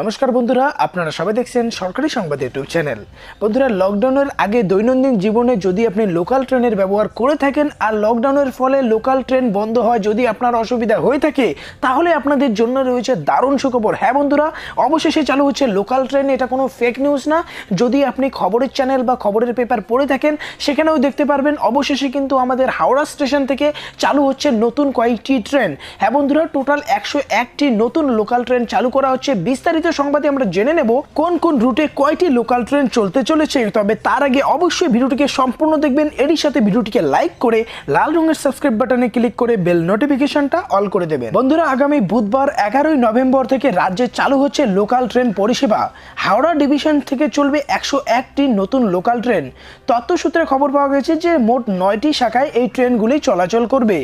নমস্কার বন্ধুরা, আপনারা সবাই দেখছেন সরকারি সংবাদ ইউটিউব চ্যানেল। বন্ধুরা লকডাউনের আগে দৈনন্দিন জীবনে যদি আপনি লোকাল ট্রেনের ব্যবহার করে থাকেন আর লকডাউনের ফলে লোকাল ট্রেন বন্ধ হয়, যদি আপনার অসুবিধা হয়ে থাকে, তাহলে আপনাদের জন্য রয়েছে দারুণ সুখবর। হ্যাঁ বন্ধুরা, অবশেষে চালু হচ্ছে লোকাল ট্রেন এটা কোনো ফেক নিউজ না। যদি আপনি খবরের চ্যানেল বা খবরের পেপার পড়ে থাকেন, সেখানেও দেখতে পারবেন, অবশেষে কিন্তু আমাদের হাওড়া স্টেশন থেকে চালু হচ্ছে নতুন কয়েকটি ট্রেন হ্যাঁ বন্ধুরা টোটাল একশো একটি নতুন লোকাল ট্রেন চালু করা হচ্ছে, বিস্তারিত সংবাদে আমরা জেনে নেব কোন কোন রুটে কয়টি লোকাল ট্রেন চলতে চলেছে। তবে তার আগে অবশ্যই ভিডিওটিকে সম্পূর্ণ দেখবেন। এরই সাথে ভিডিওটিকে লাইক করে লাল রঙের সাবস্ক্রাইব বাটনে ক্লিক করে বেল নোটিফিকেশনটা অল করে দেবেন। বন্ধুরা, আগামী বুধবার এগারোই নভেম্বর থেকে রাজ্যে চালু হচ্ছে লোকাল ট্রেন পরিষেবা। হাওড়া ডিভিশন থেকে চলবে একশো একটি নতুন লোকাল ট্রেন তথ্যসূত্রে খবর পাওয়া গেছে যে মোট নয়টি শাখায় এই ট্রেনগুলি চলাচল করবে।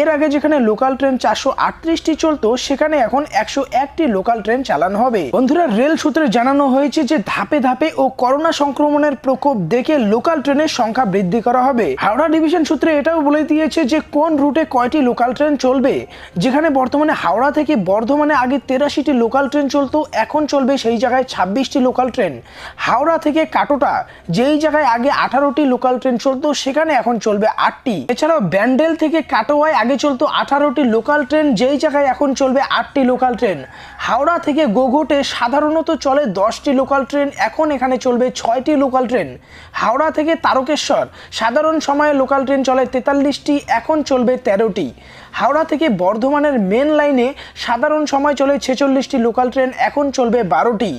এর আগে যেখানে লোকাল ট্রেন চারশো আটত্রিশটি চলতো, সেখানে এখন একশো একটি লোকাল ট্রেন চালানো হবে। বন্ধুরা, রেল সূত্রে জানানো হয়েছে যে ধাপে ধাপে ও করোনা সংক্রমণের প্রকোপ দেখে লোকাল ট্রেনের সংখ্যা বৃদ্ধি করা হবে। হাওড়া ডিভিশন সূত্রে এটাও বলে দিয়েছে যে কোন রুটে কয়টি লোকাল ট্রেন চলবে। যেখানে বর্তমানে হাওড়া থেকে বর্ধমানে আগে তেরাশিটি লোকাল ট্রেন চলতো, এখন চলবে সেই জায়গায় ছাব্বিশটি লোকাল ট্রেন। হাওড়া থেকে কাটোটা, যেই জায়গায় আগে আঠারোটি লোকাল ট্রেন চলতো, সেখানে এখন চলবে আটটি। এছাড়াও ব্যান্ডেল থেকে কাটোয়ায় আগে চলতো আঠারোটি লোকাল ট্রেন, যেই জায়গায় এখন চলবে আটটি লোকাল ট্রেন। হাওড়া থেকে গোঘটে সাধারণত চলে দশটি লোকাল ট্রেন, এখন এখানে চলবে ছয়টি লোকাল ট্রেন। হাওড়া থেকে তারকেশ্বর, সাধারণ সময়ে লোকাল ট্রেন চলে তেতাল্লিশটি, এখন চলবে তেরোটি। হাওড়া থেকে বর্ধমানের মেন লাইনে সাধারণ সময় চলে ছেচল্লিশটি লোকাল ট্রেন, এখন চলবে বারোটি।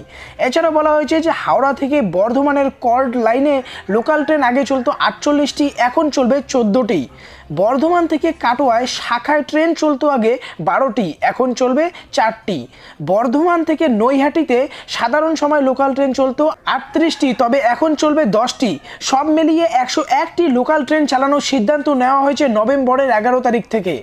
এছাড়া বলা হয়েছে যে হাওড়া থেকে বর্ধমানের কর্ড লাইনে লোকাল ট্রেন আগে চলতো আটচল্লিশটি, এখন চলবে চোদ্দোটি। বর্ধমান থেকে কাটোয়ায় শাখায় ট্রেন চলতো আগে বারোটি, এখন চলবে চারটি। বর্ধমান থেকে নৈহাটিতে সাধারণ সময় লোকাল ট্রেন চলতো আটত্রিশটি, তবে এখন চলবে দশটি। সব মিলিয়ে একশো একটি লোকাল ট্রেন চালানোর সিদ্ধান্ত নেওয়া হয়েছে নভেম্বরের এগারো তারিখ থেকে।